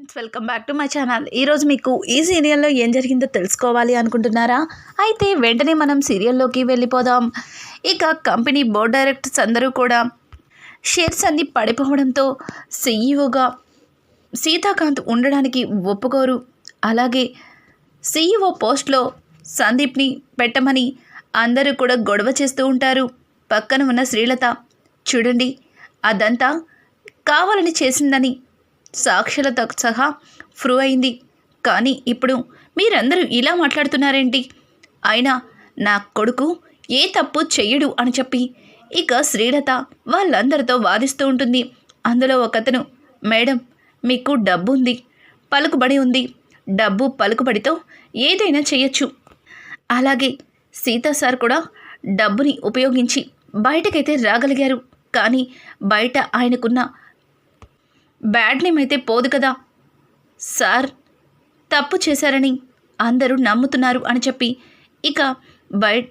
Friends welcome back to my channel. ఈరోజు మీకు ఈ సీరియల్లో ఏం జరిగిందో తెలుసుకోవాలి అనుకుంటున్నారా? అయితే వెంటనే మనం సీరియల్లోకి వెళ్ళిపోదాం. ఇక కంపెనీ బోర్డ్ డైరెక్టర్స్ అందరూ కూడా షేర్స్ అన్ని పడిపోవడంతో సీఈఓగా సీతాకాంత్ ఉండడానికి ఒప్పుకోరు. అలాగే సీఈఓ పోస్ట్లో సందీప్ని పెట్టమని అందరూ కూడా గొడవ చేస్తూ ఉంటారు. పక్కన ఉన్న శ్రీలత చూడండి అదంతా కావాలని చేసిందని సాక్షులతో సహా ప్రూవ్ అయింది కానీ ఇప్పుడు మీరందరూ ఇలా మాట్లాడుతున్నారేంటి? అయినా నా కొడుకు ఏ తప్పు చెయ్యడు అని చెప్పి ఇక శ్రీలత వాళ్ళందరితో వాదిస్తూ ఉంటుంది. అందులో ఒకతను మేడం మీకు డబ్బు ఉంది పలుకుబడి ఉంది. డబ్బు పలుకుబడితో ఏదైనా చేయొచ్చు అలాగే సీతా సార్ కూడా డబ్బుని ఉపయోగించి బయటకైతే రాగలిగారు. కానీ బయట ఆయనకున్న బ్యాడ్ నేమ్ అయితే పోదు కదా. సార్ తప్పు చేశారని అందరూ నమ్ముతున్నారు అని చెప్పి ఇక బయట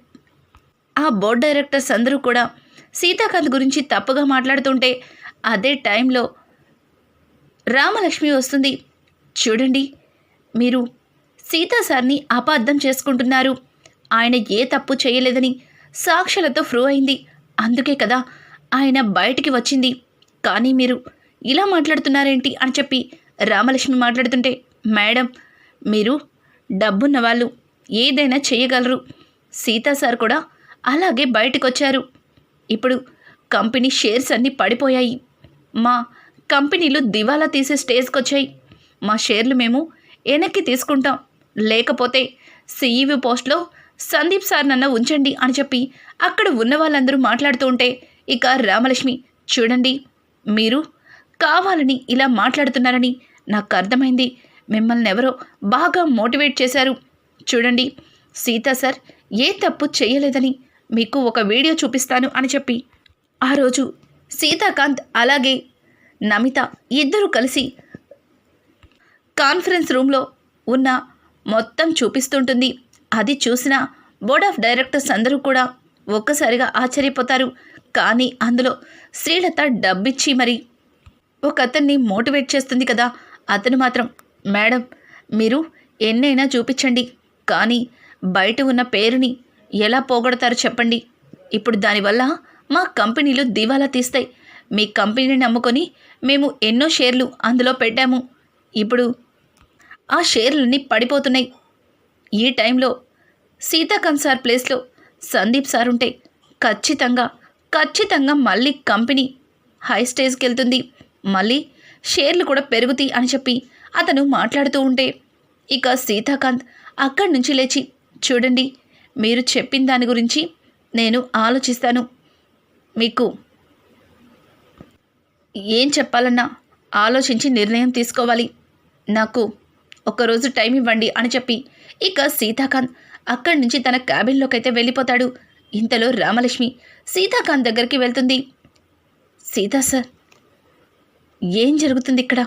ఆ బోర్డ్ డైరెక్టర్స్ అందరూ కూడా సీతాకాంత్ గురించి తప్పుగా మాట్లాడుతుంటే అదే టైంలో రామలక్ష్మి వస్తుంది. చూడండి మీరు సీతా సార్ని అపార్థం చేసుకుంటున్నారు. ఆయన ఏ తప్పు చేయలేదని సాక్షులతో ప్రూవ్ అయింది. అందుకే కదా ఆయన బయటికి వచ్చింది. కానీ మీరు ఇలా మాట్లాడుతున్నారేంటి అని చెప్పి రామలక్ష్మి మాట్లాడుతుంటే మేడం మీరు డబ్బున్న వాళ్ళు ఏదైనా చేయగలరు. సీతా సార్ కూడా అలాగే బయటకు వచ్చారు ఇప్పుడు కంపెనీ షేర్స్ అన్నీ పడిపోయాయి. మా కంపెనీలు దివాలా తీసే స్టేజ్కి వచ్చాయి మా షేర్లు మేము వెనక్కి తీసుకుంటాం. లేకపోతే సిఈవి పోస్ట్లో సందీప్ సార్ నన్న ఉంచండి అని చెప్పి అక్కడ ఉన్న వాళ్ళందరూ మాట్లాడుతూ ఉంటే ఇక రామలక్ష్మి చూడండి మీరు కావాలని ఇలా మాట్లాడుతున్నారని నాకు అర్థమైంది. మిమ్మల్ని ఎవరో బాగా మోటివేట్ చేశారు. చూడండి సీతా సార్ ఏ తప్పు చేయలేదని మీకు ఒక వీడియో చూపిస్తాను అని చెప్పి. ఆ రోజు సీతాకాంత్ అలాగే నమిత ఇద్దరు కలిసి కాన్ఫరెన్స్ రూమ్లో ఉన్న మొత్తం చూపిస్తుంటుంది. అది చూసిన బోర్డ్ ఆఫ్ డైరెక్టర్స్ అందరూ కూడా ఒక్కసారిగా ఆశ్చర్యపోతారు. కానీ అందులో శ్రీలత డబ్బిచ్చి మరి ఒక అతన్ని మోటివేట్ చేస్తుంది కదా. అతను మాత్రం మేడం మీరు ఎన్నైనా చూపించండి కానీ బయట ఉన్న పేరుని ఎలా పోగొడతారో చెప్పండి. ఇప్పుడు దానివల్ల మా కంపెనీలు దివాలా తీస్తాయి. మీ కంపెనీని నమ్ముకొని మేము ఎన్నో షేర్లు అందులో పెట్టాము. ఇప్పుడు ఆ షేర్లన్నీ పడిపోతున్నాయి. ఈ టైంలో సీతాకాంత్ సార్ ప్లేస్లో సందీప్ సార్ ఉంటే ఖచ్చితంగా ఖచ్చితంగా మళ్ళీ కంపెనీ హై స్టేజ్కి వెళ్తుంది మళ్ళీ షేర్లు కూడా పెరుగుతాయి అని చెప్పి అతను మాట్లాడుతూ ఉంటే ఇక సీతాకాంత్ అక్కడి నుంచి లేచి చూడండి మీరు చెప్పిన దాని గురించి నేను ఆలోచిస్తాను. మీకు ఏం చెప్పాలన్నా ఆలోచించి నిర్ణయం తీసుకోవాలి. నాకు ఒకరోజు టైం ఇవ్వండి అని చెప్పి ఇక సీతాకాంత్ అక్కడి నుంచి తన క్యాబిన్లోకి అయితే వెళ్ళిపోతాడు. ఇంతలో రామలక్ష్మి సీతాకాంత్ దగ్గరికి వెళ్తుంది. సీతా సార్ ఏం జరుగుతుంది ఇక్కడ?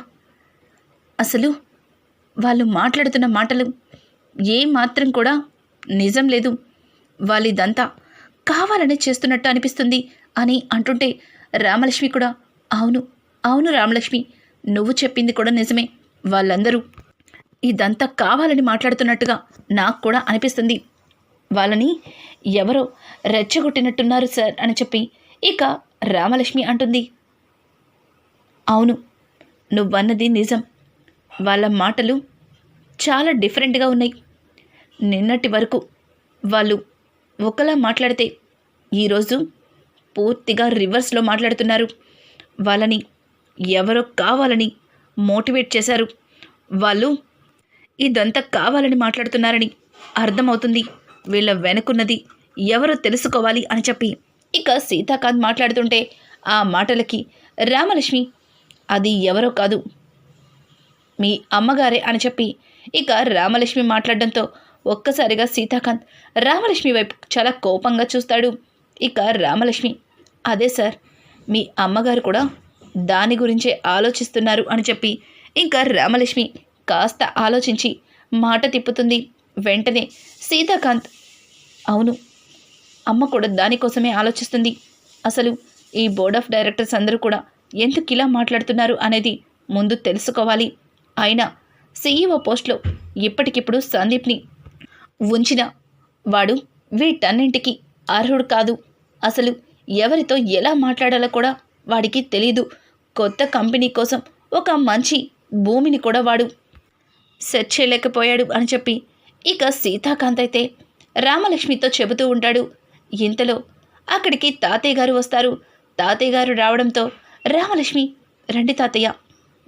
అసలు వాళ్ళు మాట్లాడుతున్న మాటలు ఏ మాత్రం కూడా నిజం లేదు. వాళ్ళిదంతా కావాలని చేస్తున్నట్టు అనిపిస్తుంది అని అంటుంటే రామలక్ష్మి కూడా అవును అవును రామలక్ష్మి నువ్వు చెప్పింది కూడా నిజమే. వాళ్ళందరూ ఇదంతా కావాలని మాట్లాడుతున్నట్టుగా నాకు కూడా అనిపిస్తుంది. వాళ్ళని ఎవరో రెచ్చగొట్టినట్టున్నారు సార్ అని చెప్పి ఇక రామలక్ష్మి అంటుంది. అవును నువ్వన్నది నిజం. వాళ్ళ మాటలు చాలా డిఫరెంట్గా ఉన్నాయి. నిన్నటి వరకు వాళ్ళు ఒకలా మాట్లాడితే ఈరోజు పూర్తిగా రివర్స్లో మాట్లాడుతున్నారు. వాళ్ళని ఎవరో కావాలని మోటివేట్ చేశారు. వాళ్ళు ఇదంతా కావాలని మాట్లాడుతున్నారని అర్థమవుతుంది. వీళ్ళ వెనుకున్నది ఎవరో తెలుసుకోవాలి అని చెప్పి. ఇక సీతాకాంత్ మాట్లాడుతుంటే ఆ మాటలకి రామలక్ష్మి అది ఎవరో కాదు. మీ అమ్మగారే అని చెప్పి ఇక రామలక్ష్మి మాట్లాడడంతో ఒక్కసారిగా సీతాకాంత్ రామలక్ష్మి వైపు చాలా కోపంగా చూస్తాడు. ఇక రామలక్ష్మి అదే సార్ మీ అమ్మగారు కూడా దాని గురించే ఆలోచిస్తున్నారు అని చెప్పి ఇంకా రామలక్ష్మి కాస్త ఆలోచించి మాట తిప్పుతుంది. వెంటనే సీతాకాంత్ అవును అమ్మ కూడా దానికోసమే ఆలోచిస్తుంది. అసలు ఈ బోర్డ్ ఆఫ్ డైరెక్టర్స్ అందరూ కూడా ఎందుకు ఇలా మాట్లాడుతున్నారు అనేది ముందు తెలుసుకోవాలి. అయినా సీఈఓ పోస్ట్లో ఇప్పటికిప్పుడు సందీప్ని ఉంచిన వాడు వీటన్నింటికి అర్హుడు కాదు. అసలు ఎవరితో ఎలా మాట్లాడాలో కూడా వాడికి తెలీదు. కొత్త కంపెనీ కోసం ఒక మంచి భూమిని కూడా వాడు సెట్ చేయలేకపోయాడు అని చెప్పి ఇక సీతాకాంత్ అయితే రామలక్ష్మితో చెబుతూ ఉంటాడు. ఇంతలో అక్కడికి తాతయ్య గారు వస్తారు. తాతయ్య గారు రావడంతో రామలక్ష్మి రండి తాతయ్య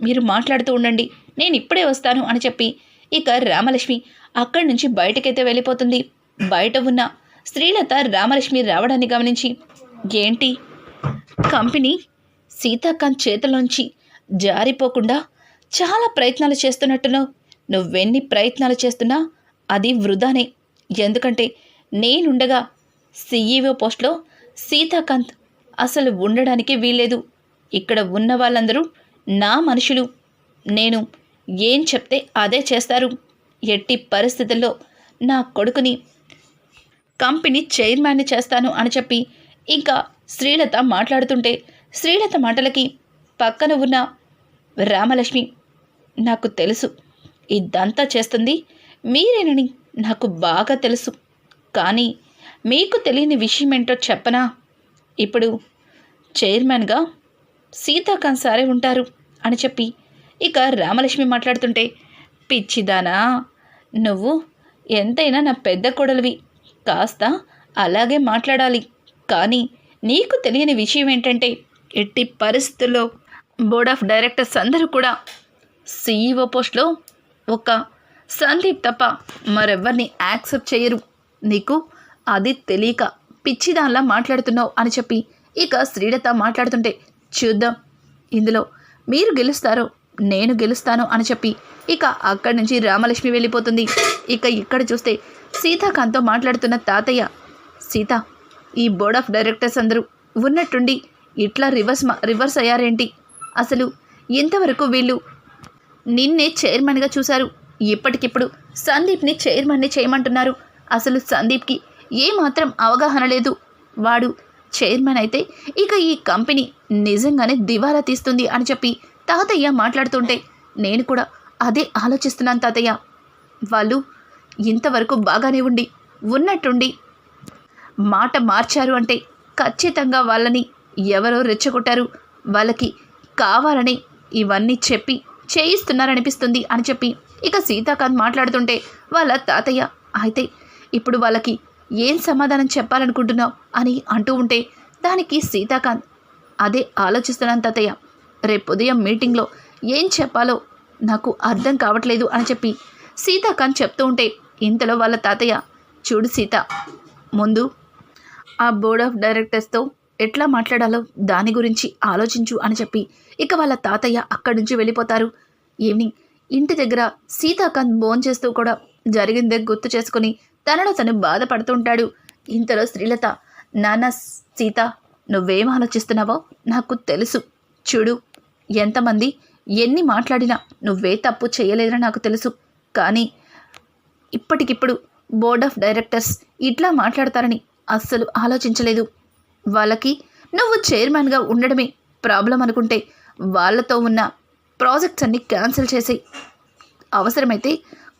మీరు మాట్లాడుతూ ఉండండి నేను ఇప్పుడే వస్తాను అని చెప్పి ఇక రామలక్ష్మి అక్కడి నుంచి బయటకైతే వెళ్ళిపోతుంది. బయట ఉన్న శ్రీలత రామలక్ష్మి రావడాన్ని గమనించి ఏంటి? కంపెనీ సీతాకాంత్ చేతిలోంచి జారిపోకుండా చాలా ప్రయత్నాలు చేస్తున్నట్టున్నావు. నువ్వెన్ని ప్రయత్నాలు చేస్తున్నా అది వృధానే. ఎందుకంటే నేనుండగా సీఈఓ పోస్ట్లో సీతాకాంత్ అసలు ఉండడానికి వీల్లేదు. ఇక్కడ ఉన్న వాళ్ళందరూ నా మనుషులు నేను ఏం చెప్తే అదే చేస్తారు. ఎట్టి పరిస్థితుల్లో నా కొడుకుని కంపెనీ చైర్మన్ని చేస్తాను అని చెప్పి ఇంకా శ్రీలత మాట్లాడుతుంటే శ్రీలత మాటలకి పక్కన ఉన్న రామలక్ష్మి నాకు తెలుసు ఇదంతా చేస్తుంది. మీరేనని నాకు బాగా తెలుసు. కానీ మీకు తెలియని విషయం ఏంటో చెప్పనా? ఇప్పుడు చైర్మన్గా సీతాకాంత్ సారే ఉంటారు అని చెప్పి ఇక రామలక్ష్మి మాట్లాడుతుంటే పిచ్చిదానా నువ్వు ఎంతైనా నా పెద్ద కొడలివి. కాస్త అలాగే మాట్లాడాలి. కానీ నీకు తెలియని విషయం ఏంటంటే ఎట్టి పరిస్థితుల్లో బోర్డ్ ఆఫ్ డైరెక్టర్స్ అందరూ కూడా సీఈఓ పోస్ట్లో ఒక సందీప్ తప్ప మరెవ్వరిని యాక్సెప్ట్ చేయరు. నీకు అది తెలియక పిచ్చిదానిలా మాట్లాడుతున్నావు అని చెప్పి ఇక శ్రీలత మాట్లాడుతుంటే చూద్దాం. ఇందులో మీరు గెలుస్తారో నేను గెలుస్తాను అని చెప్పి ఇక అక్కడి నుంచి రామలక్ష్మి వెళ్ళిపోతుంది. ఇక ఇక్కడ చూస్తే సీతాకాంత్తో మాట్లాడుతున్న తాతయ్య సీత ఈ బోర్డ్ ఆఫ్ డైరెక్టర్స్ అందరూ ఉన్నట్టుండి ఇట్లా రివర్స్ మా రివర్స్ అయ్యారేంటి? అసలు ఇంతవరకు వీళ్ళు నిన్నే చైర్మన్గా చూశారు? ఇప్పటికిప్పుడు సందీప్ని చైర్మన్ని చేయమంటున్నారు. అసలు సందీప్కి ఏమాత్రం అవగాహన లేదు. వాడు చైర్మన్ అయితే ఇక ఈ కంపెనీ నిజంగానే దివాలా తీస్తుంది అని చెప్పి తాతయ్య మాట్లాడుతుంటే నేను కూడా అదే ఆలోచిస్తున్నాను తాతయ్య. వాళ్ళు ఇంతవరకు బాగానే ఉండి ఉన్నట్టుండి మాట మార్చారు అంటే ఖచ్చితంగా వాళ్ళని ఎవరో రెచ్చగొట్టారు. వాళ్ళకి కావాలని ఇవన్నీ చెప్పి చేయిస్తున్నారనిపిస్తుంది అని చెప్పి ఇక సీతాకాంత్ మాట్లాడుతుంటే వాళ్ళ తాతయ్య అయితే ఇప్పుడు వాళ్ళకి ఏం సమాధానం చెప్పాలనుకుంటున్నావు అని అంటూ ఉంటే దానికి సీతాకాంత్ అదే ఆలోచిస్తున్నాను తాతయ్య. రేపు ఉదయం మీటింగ్లో ఏం చెప్పాలో నాకు అర్థం కావట్లేదు అని చెప్పి సీతాకాంత్ చెప్తూ ఉంటే ఇంతలో వాళ్ళ తాతయ్య చూడు సీత ముందు ఆ బోర్డ్ ఆఫ్ డైరెక్టర్స్తో ఎట్లా మాట్లాడాలో దాని గురించి ఆలోచించు అని చెప్పి ఇక వాళ్ళ తాతయ్య అక్కడి నుంచి వెళ్ళిపోతారు. ఈవినింగ్ ఇంటి దగ్గర సీతాకాంత్ బోన్ చేస్తూ కూడా జరిగిందే గుర్తు చేసుకుని తనలో తను బాధపడుతుంటాడు. ఇంతలో శ్రీలత నాన్న సీత నువ్వేం ఆలోచిస్తున్నావో నాకు తెలుసు. చూడు ఎంతమంది ఎన్ని మాట్లాడినా నువ్వే తప్పు చేయలేదని నాకు తెలుసు. కానీ ఇప్పటికిప్పుడు బోర్డ్ ఆఫ్ డైరెక్టర్స్ ఇట్లా మాట్లాడతారని అస్సలు ఆలోచించలేదు. వాళ్ళకి నువ్వు చైర్మన్గా ఉండడమే ప్రాబ్లం అనుకుంటే వాళ్ళతో ఉన్న ప్రాజెక్ట్స్ అన్ని క్యాన్సిల్ చేసి అవసరమైతే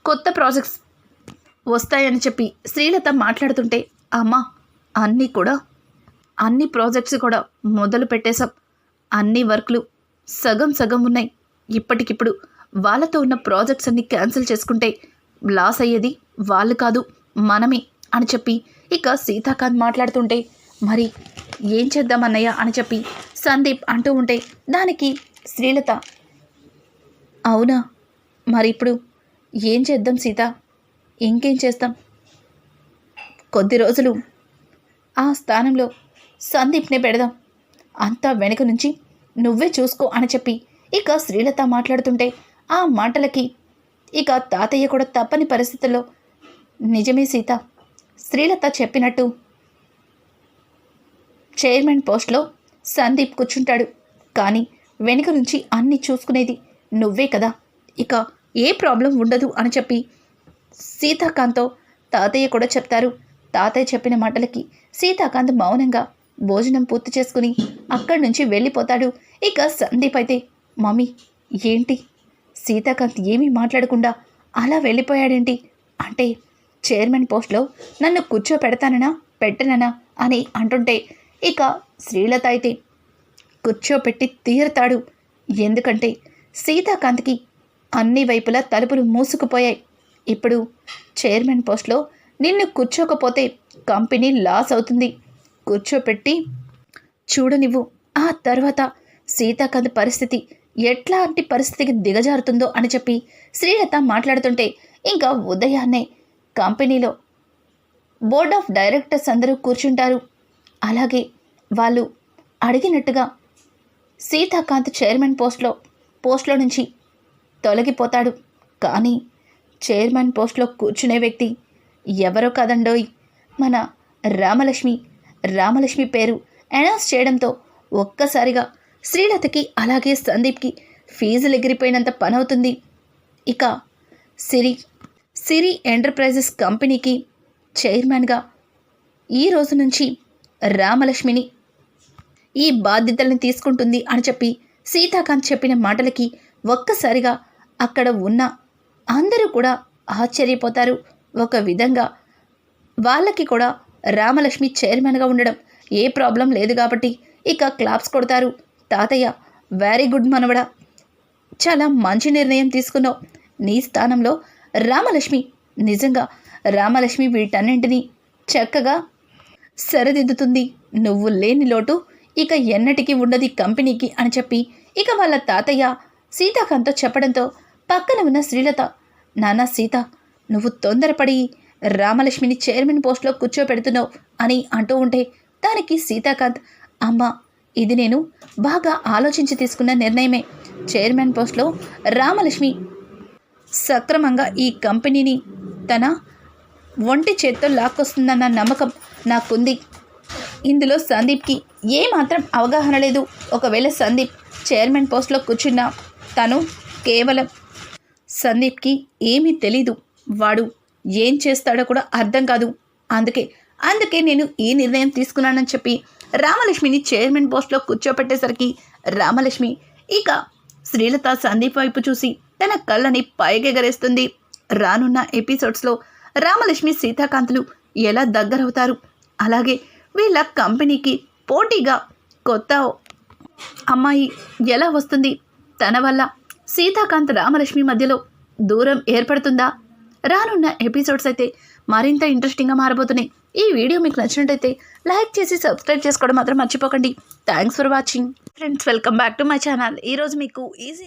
కొత్త ప్రాజెక్ట్స్ వస్తాయని చెప్పి శ్రీలత మాట్లాడుతుంటే అమ్మ అన్నీ కూడా అన్ని ప్రాజెక్ట్స్ కూడా మొదలు పెట్టేశాం. అన్ని వర్క్లు సగం సగం ఉన్నాయి. ఇప్పటికిప్పుడు వాళ్ళతో ఉన్న ప్రాజెక్ట్స్ అన్ని క్యాన్సిల్ చేసుకుంటే లాస్ అయ్యేది వాళ్ళు కాదు మనమే అని చెప్పి ఇక సీతాకాంత్ మాట్లాడుతుంటే మరి ఏం చేద్దామన్నయ్య అని చెప్పి సందీప్ అంటూ ఉంటే దానికి శ్రీలత అవునా మరి ఇప్పుడు ఏం చేద్దాం సీత? ఇంకేం చేస్తాం? కొద్ది రోజులు ఆ స్థానంలో సందీప్నే పెడదాం. అంతా వెనక నుంచి నువ్వే చూసుకో అని చెప్పి ఇక శ్రీలత మాట్లాడుతుంటే ఆ మాటలకి ఇక తాతయ్య కూడా తప్పని పరిస్థితుల్లో నిజమే సీత. శ్రీలత చెప్పినట్టు చైర్మన్ పోస్ట్లో సందీప్ కూర్చుంటాడు. కానీ వెనుక నుంచి అన్నీ చూసుకునేది నువ్వే కదా. ఇక ఏ ప్రాబ్లం ఉండదు అని చెప్పి సీతాకాంత్తో తాతయ్య కూడా చెప్తారు. తాతయ్య చెప్పిన మాటలకి సీతాకాంత్ మౌనంగా భోజనం పూర్తి చేసుకుని అక్కడి నుంచి వెళ్ళిపోతాడు. ఇక సందీప్ అయితే మమ్మీ ఏంటి? సీతాకాంత్ ఏమీ మాట్లాడకుండా అలా వెళ్ళిపోయాడేంటి? అంటే చైర్మన్ పోస్ట్లో నన్ను కూర్చోపెడతాననా పెట్టననా అని అంటుంటే ఇక శ్రీలత అయితే కూర్చోపెట్టి తీరుతాడు. ఎందుకంటే సీతాకాంత్కి అన్ని వైపులా తలుపులు మూసుకుపోయాయి. ఇప్పుడు చైర్మన్ పోస్ట్లో నిన్ను కూర్చోకపోతే కంపెనీ లాస్ అవుతుంది. కూర్చోపెట్టి చూడనివ్వు ఆ తర్వాత సీతాకాంత్ పరిస్థితి ఎట్లాంటి పరిస్థితికి దిగజారుతుందో అని చెప్పి శ్రీలత మాట్లాడుతుంటే ఇంకా ఉదయాన్నే కంపెనీలో బోర్డ్ ఆఫ్ డైరెక్టర్స్ అందరూ కూర్చుంటారు. అలాగే వాళ్ళు అడిగినట్టుగా సీతాకాంత్ చైర్మన్ పోస్ట్లో పోస్ట్లో నుంచి తొలగిపోతాడు. కానీ చైర్మన్ పోస్ట్లో కూర్చునే వ్యక్తి ఎవరో కదండోయ్. మన రామలక్ష్మి రామలక్ష్మి పేరు అనౌన్స్ చేయడంతో ఒక్కసారిగా శ్రీలతకి అలాగే సందీప్కి ఫీజులు ఎగిరిపోయినంత పనవుతుంది. ఇక సిరి సిరి ఎంటర్ప్రైజెస్ కంపెనీకి చైర్మన్గా ఈ రోజు నుంచి రామలక్ష్మిని ఈ బాధ్యతల్ని తీసుకుంటుంది అని చెప్పి సీతాకాంత్ చెప్పిన మాటలకి ఒక్కసారిగా అక్కడ ఉన్న అందరూ కూడా ఆశ్చర్యపోతారు. ఒక విధంగా వాళ్ళకి కూడా రామలక్ష్మి చైర్మన్గా ఉండడం ఏ ప్రాబ్లం లేదు కాబట్టి ఇక క్లాప్స్ కొడతారు. తాతయ్య వెరీ గుడ్ మనవడా చాలా మంచి నిర్ణయం తీసుకున్నావు. నీ స్థానంలో రామలక్ష్మి నిజంగా రామలక్ష్మి వీటన్నింటినీ చక్కగా సరిదిద్దుతుంది. నువ్వు లేని లోటు ఇక ఎన్నటికీ ఉండదు కంపెనీకి అని చెప్పి ఇక వాళ్ళ తాతయ్య సీతాకాంత్తో చెప్పడంతో పక్కన ఉన్న శ్రీలత నాన్న సీత నువ్వు తొందరపడి రామలక్ష్మిని చైర్మన్ పోస్ట్లో కూర్చోపెడుతున్నావు అని అంటూ ఉంటే దానికి సీతాకాంత్ అమ్మ ఇది నేను బాగా ఆలోచించి తీసుకున్న నిర్ణయమే. చైర్మన్ పోస్ట్లో రామలక్ష్మి సక్రమంగా ఈ కంపెనీని తన ఒంటి చేత్తో లాక్కొస్తుందన్న నమ్మకం నాకుంది. ఇందులో సందీప్కి ఏమాత్రం అవగాహన లేదు. ఒకవేళ సందీప్ చైర్మన్ పోస్ట్లో కూర్చున్నా తను కేవలం సందీప్కి ఏమీ తెలీదు. వాడు ఏం చేస్తాడో కూడా అర్థం కాదు. అందుకే అందుకే నేను ఈ నిర్ణయం తీసుకున్నానని చెప్పి రామలక్ష్మిని చైర్మన్ పోస్ట్లో కూర్చోపెట్టేసరికి రామలక్ష్మి ఇక శ్రీలత సందీప్ వైపు చూసి తన కళ్ళని పైకెగరేస్తుంది రానున్న ఎపిసోడ్స్లో రామలక్ష్మి సీతాకాంతులు ఎలా దగ్గరవుతారు? అలాగే వీళ్ళ కంపెనీకి పోటీగా కొత్త అమ్మాయి ఎలా వస్తుంది? తన వల్ల సీతాకాంత్ రామలక్ష్మి మధ్యలో దూరం ఏర్పడుతుందా? రానున్న ఎపిసోడ్స్ అయితే మరింత ఇంట్రెస్టింగ్గా మారబోతున్నాయి. ఈ వీడియో మీకు నచ్చినట్టయితే లైక్ చేసి సబ్స్క్రైబ్ చేసుకోవడం మాత్రం మర్చిపోకండి. Thanks for watching friends welcome back to my channel ఈరోజు మీకు ఈజీ